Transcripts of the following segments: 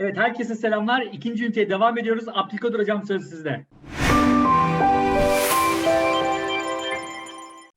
Evet herkese selamlar. İkinci üniteye devam ediyoruz. Abdülkadir hocam söz sizde.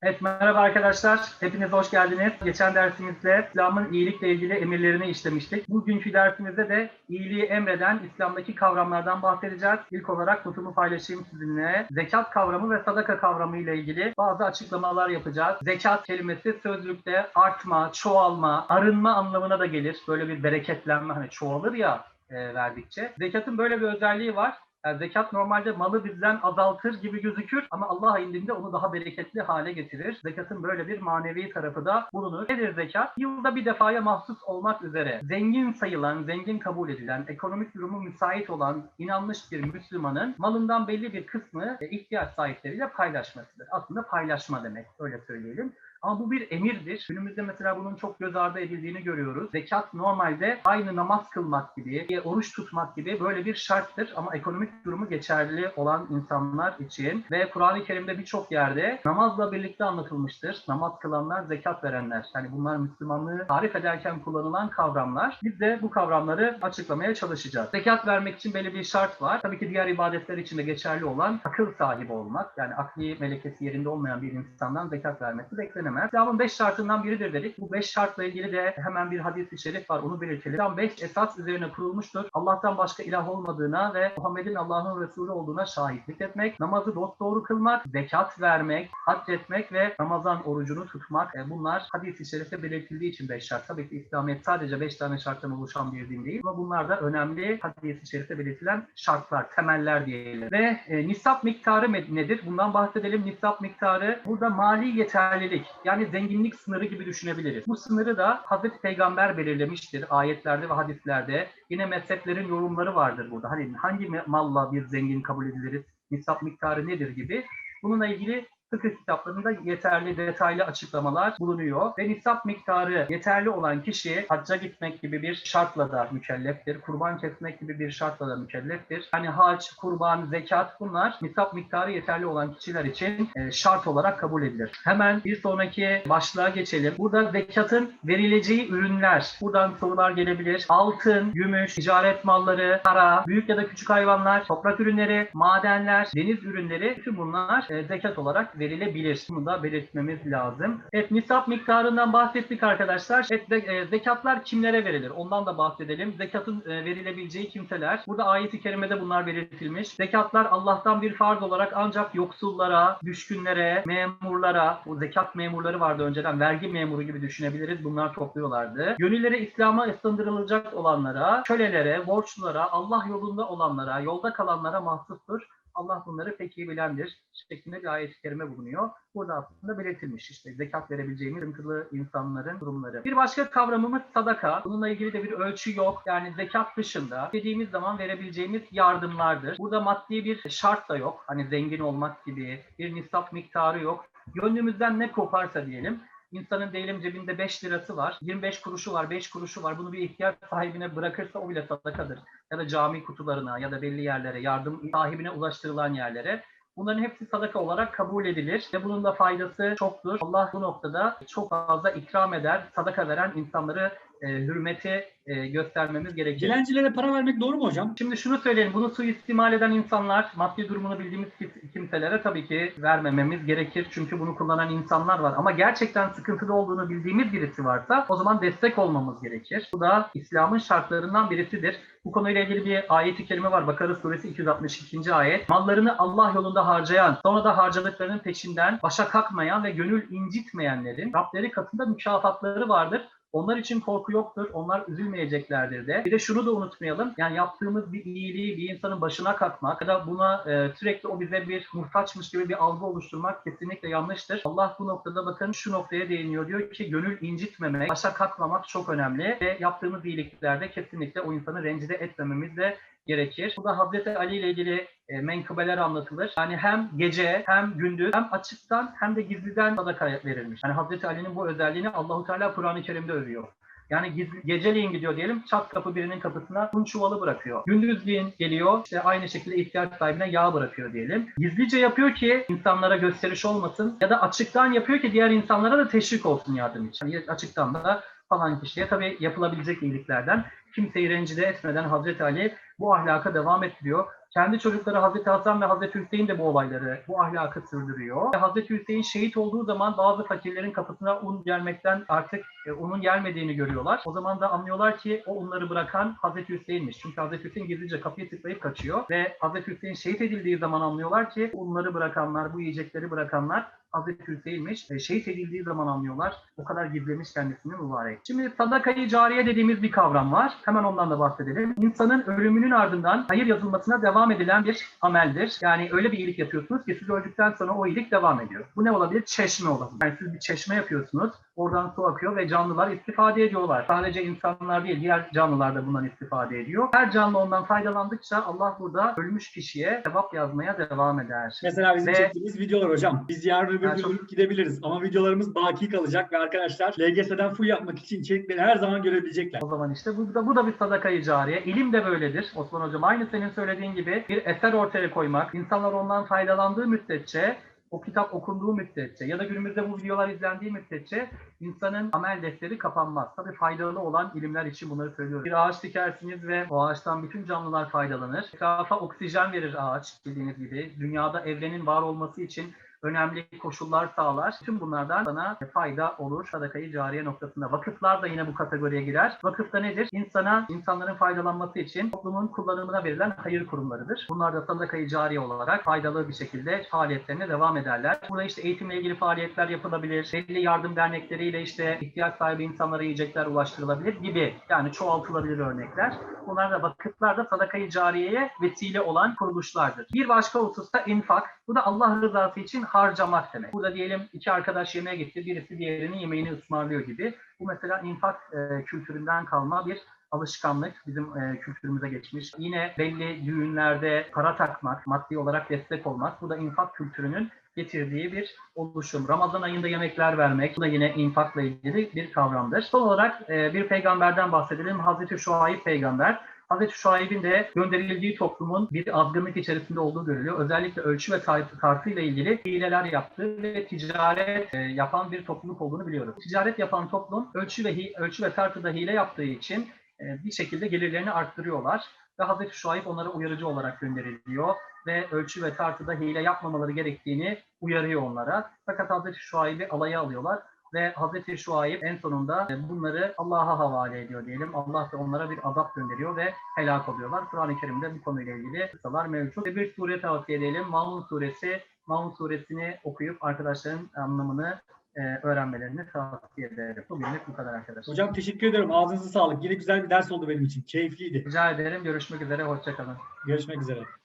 Evet merhaba arkadaşlar. Hepiniz hoş geldiniz. Geçen dersimizde İslam'ın iyilikle ilgili emirlerini işlemiştik. Bugünkü dersimizde de iyiliği emreden İslam'daki kavramlardan bahsedeceğiz. İlk olarak notumu paylaşayım sizinle. Zekat kavramı ve sadaka kavramı ile ilgili bazı açıklamalar yapacağız. Zekat kelimesi sözlükte artma, çoğalma, arınma anlamına da gelir. Böyle bir bereketlenme hani çoğalır ya e, verdikçe. Zekatın böyle bir özelliği var. Yani zekat normalde malı bizden azaltır gibi gözükür ama Allah indinde onu daha bereketli hale getirir. Zekatın böyle bir manevi tarafı da bulunur. Nedir zekat? Yılda bir defaya mahsus olmak üzere zengin sayılan, zengin kabul edilen, ekonomik durumu müsait olan, inanmış bir Müslümanın malından belli bir kısmı e, ihtiyaç sahipleriyle paylaşmasıdır. Aslında paylaşma demek, öyle söyleyelim. Ama bu bir emirdir. Günümüzde mesela bunun çok göz ardı edildiğini görüyoruz. Zekat normalde aynı namaz kılmak gibi, oruç tutmak gibi böyle bir şarttır. Ama ekonomik durumu geçerli olan insanlar için ve Kur'an-ı Kerim'de birçok yerde namazla birlikte anlatılmıştır. Namaz kılanlar, zekat verenler. Yani bunlar Müslümanlığı tarif ederken kullanılan kavramlar. Biz de bu kavramları açıklamaya çalışacağız. Zekat vermek için belli bir şart var. Tabii ki diğer ibadetler için de geçerli olan akıl sahibi olmak. Yani akli melekesi yerinde olmayan bir insandan zekat vermesi beklenemez. İslam'ın beş şartından biridir dedik. Bu beş şartla ilgili de hemen bir hadis-i şerif var. Onu belirtelim. İslam beş esas üzerine kurulmuştur. Allah'tan başka ilah olmadığına ve Muhammed'in Allah'ın Resulü olduğuna şahitlik etmek, namazı dosdoğru kılmak, zekat vermek, hac etmek ve Ramazan orucunu tutmak. E, bunlar hadis-i şerifte belirtildiği için beş şart. Tabii ki İslamiyet sadece beş tane şarttan oluşan bir din değil ama bunlar da önemli hadis-i şerifte belirtilen şartlar, temeller diyelim. Ve e, nisap miktarı nedir? Bundan bahsedelim. Nisap miktarı burada mali yeterlilik yani zenginlik sınırı gibi düşünebiliriz. Bu sınırı da Hazreti Peygamber belirlemiştir ayetlerde ve hadislerde. Yine mezheplerin yorumları vardır burada. Hani hangi malla bir zengin kabul ediliriz? Nisap miktarı nedir gibi. Bununla ilgili fıkıh kitaplarında yeterli detaylı açıklamalar bulunuyor. Ve nisap miktarı yeterli olan kişi hacca gitmek gibi bir şartla da mükelleftir. Kurban kesmek gibi bir şartla da mükelleftir. Yani hac, kurban, zekat bunlar nisap miktarı yeterli olan kişiler için e, şart olarak kabul edilir. Hemen bir sonraki başlığa geçelim. Burada zekatın verileceği ürünler. Buradan sorular gelebilir. Altın, gümüş, ticaret malları, para, büyük ya da küçük hayvanlar, toprak ürünleri, madenler, deniz ürünleri bütün bunlar e, zekat olarak verilebilir. Bunu da belirtmemiz lazım. Evet nisap miktarından bahsettik arkadaşlar. Evet e, zekatlar kimlere verilir? Ondan da bahsedelim. Zekatın e, verilebileceği kimseler. Burada ayeti kerimede bunlar belirtilmiş. Zekatlar Allah'tan bir farz olarak ancak yoksullara, düşkünlere, memurlara, bu zekat memurları vardı önceden vergi memuru gibi düşünebiliriz. Bunlar topluyorlardı. Gönülleri İslam'a ısındırılacak olanlara, kölelere, borçlulara, Allah yolunda olanlara, yolda kalanlara mahsustur. Allah bunları pek iyi bilendir şeklinde bir ayet-i kerime bulunuyor. Burada aslında belirtilmiş işte zekat verebileceğimiz sıkıntılı insanların durumları. Bir başka kavramımız sadaka. Bununla ilgili de bir ölçü yok. Yani zekat dışında dediğimiz zaman verebileceğimiz yardımlardır. Burada maddi bir şart da yok. Hani zengin olmak gibi bir nisap miktarı yok. Gönlümüzden ne koparsa diyelim İnsanın diyelim cebinde 5 lirası var, 25 kuruşu var, 5 kuruşu var. Bunu bir ihtiyaç sahibine bırakırsa o bile sadakadır. Ya da cami kutularına ya da belli yerlere, yardım sahibine ulaştırılan yerlere. Bunların hepsi sadaka olarak kabul edilir ve bunun da faydası çoktur. Allah bu noktada çok fazla ikram eder. Sadaka veren insanları e, hürmeti e, göstermemiz gerekir. Dilencilere para vermek doğru mu hocam? Şimdi şunu söyleyelim, bunu suistimal eden insanlar, maddi durumunu bildiğimiz kimselere tabii ki vermememiz gerekir. Çünkü bunu kullanan insanlar var. Ama gerçekten sıkıntıda olduğunu bildiğimiz birisi varsa o zaman destek olmamız gerekir. Bu da İslam'ın şartlarından birisidir. Bu konuyla ilgili bir ayet-i kerime var. Bakara suresi 262. ayet. Mallarını Allah yolunda harcayan, sonra da harcadıklarının peşinden başa kalkmayan ve gönül incitmeyenlerin Rableri katında mükafatları vardır. Onlar için korku yoktur. Onlar üzülmeyeceklerdir de. Bir de şunu da unutmayalım. Yani yaptığımız bir iyiliği bir insanın başına kalkmak ya da buna e, sürekli o bize bir muhtaçmış gibi bir algı oluşturmak kesinlikle yanlıştır. Allah bu noktada bakın şu noktaya değiniyor. Diyor ki gönül incitmemek, başa kalkmamak çok önemli ve yaptığımız iyiliklerde kesinlikle o insanı rencide etmememiz de gerekir. Bu da Hazreti Ali ile ilgili e, menkıbeler anlatılır. Yani hem gece hem gündüz hem açıktan hem de gizliden sadaka verilmiş. Yani Hazreti Ali'nin bu özelliğini Allahu Teala Kur'an-ı Kerim'de övüyor. Yani gizli, geceleyin gidiyor diyelim çat kapı birinin kapısına un çuvalı bırakıyor. Gündüzleyin geliyor işte aynı şekilde ihtiyaç sahibine yağ bırakıyor diyelim. Gizlice yapıyor ki insanlara gösteriş olmasın ya da açıktan yapıyor ki diğer insanlara da teşvik olsun yardım için. Yani açıktan da falan kişiye tabii yapılabilecek iyiliklerden. kimseyi rencide etmeden Hazreti Ali bu ahlaka devam ettiriyor. Kendi çocukları Hazreti Hasan ve Hazreti Hüseyin de bu olayları, bu ahlakı sürdürüyor. Hazreti Hüseyin şehit olduğu zaman bazı fakirlerin kapısına un gelmekten artık e, unun gelmediğini görüyorlar. O zaman da anlıyorlar ki o unları bırakan Hazreti Hüseyin'miş. Çünkü Hazreti Hüseyin gizlice kapıyı tıklayıp kaçıyor. Ve Hazreti Hüseyin şehit edildiği zaman anlıyorlar ki unları bırakanlar, bu yiyecekleri bırakanlar Hazreti Hüseyin'miş. E, şehit edildiği zaman anlıyorlar. O kadar gizlemiş kendisini mübarek. Şimdi sadakayı cariye dediğimiz bir kavram var. Hemen ondan da bahsedelim. İnsanın ölümünün ardından hayır yazılmasına devam edilen bir ameldir. Yani öyle bir iyilik yapıyorsunuz ki siz öldükten sonra o iyilik devam ediyor. Bu ne olabilir? Çeşme olabilir. Yani siz bir çeşme yapıyorsunuz. Oradan su akıyor ve canlılar istifade ediyorlar. Sadece insanlar değil, diğer canlılar da bundan istifade ediyor. Her canlı ondan faydalandıkça Allah burada ölmüş kişiye sevap yazmaya devam eder. Mesela bizim Ve- çektiğimiz videolar hocam. Biz yarın öbür Yani gün çok- gidebiliriz. Ama videolarımız baki kalacak ve arkadaşlar LGS'den full yapmak için içerikleri her zaman görebilecekler. O zaman işte bu da, bu da bir sadakayı cariye. İlim de böyledir Osman Hocam. Aynı senin söylediğin gibi bir eser ortaya koymak, insanlar ondan faydalandığı müddetçe, o kitap okunduğu müddetçe ya da günümüzde bu videolar izlendiği müddetçe insanın amel defteri kapanmaz. Tabii faydalı olan ilimler için bunları söylüyorum. Bir ağaç dikersiniz ve o ağaçtan bütün canlılar faydalanır. Etrafa oksijen verir ağaç bildiğiniz gibi. Dünyada evrenin var olması için önemli koşullar sağlar. Tüm bunlardan sana fayda olur sadakayı cariye noktasında. Vakıflar da yine bu kategoriye girer. Vakıf da nedir? İnsana, insanların faydalanması için toplumun kullanımına verilen hayır kurumlarıdır. Bunlar da sadakayı cariye olarak faydalı bir şekilde faaliyetlerine devam ederler. Burada işte eğitimle ilgili faaliyetler yapılabilir. Belli yardım dernekleriyle işte ihtiyaç sahibi insanlara yiyecekler ulaştırılabilir gibi. Yani çoğaltılabilir örnekler. Bunlar da vakıflar da sadakayı cariyeye vesile olan kuruluşlardır. Bir başka hususta infak. Bu da Allah rızası için harcamak demek. Burada diyelim iki arkadaş yemeğe gitti. Birisi diğerinin yemeğini ısmarlıyor gibi. Bu mesela infak e, kültüründen kalma bir alışkanlık bizim e, kültürümüze geçmiş. Yine belli düğünlerde para takmak, maddi olarak destek olmak. Bu da infak kültürünün getirdiği bir oluşum. Ramazan ayında yemekler vermek, bu da yine infakla ilgili bir kavramdır. Son olarak e, bir peygamberden bahsedelim. Hazreti Şuayb peygamber. Hazreti Şuayb'in de gönderildiği toplumun bir azgınlık içerisinde olduğu görülüyor. Özellikle ölçü ve tar- tartıyla ilgili hileler yaptığı ve ticaret e, yapan bir topluluk olduğunu biliyoruz. Ticaret yapan toplum ölçü ve ölçü ve tartıda hile yaptığı için e, bir şekilde gelirlerini arttırıyorlar ve Hazreti Şuayb onlara uyarıcı olarak gönderiliyor ve ölçü ve tartıda hile yapmamaları gerektiğini uyarıyor onlara. Fakat Hazreti Şuayb'i alaya alıyorlar ve Hazreti Şuayb en sonunda e, bunları Allah'a havale ediyor diyelim. Allah da onlara bir azap gönderiyor ve helak oluyorlar. Kur'an-ı Kerim'de bu konuyla ilgili kıssalar mevcut. Ve bir sure tavsiye edelim. Maun suresi. Maun suresini okuyup arkadaşların anlamını e, öğrenmelerini tavsiye ederim. Bugünlük bu kadar arkadaşlar. Hocam teşekkür ederim. Ağzınıza sağlık. Yine güzel bir ders oldu benim için. Keyifliydi. Rica ederim. Görüşmek üzere. Hoşçakalın. Görüşmek üzere.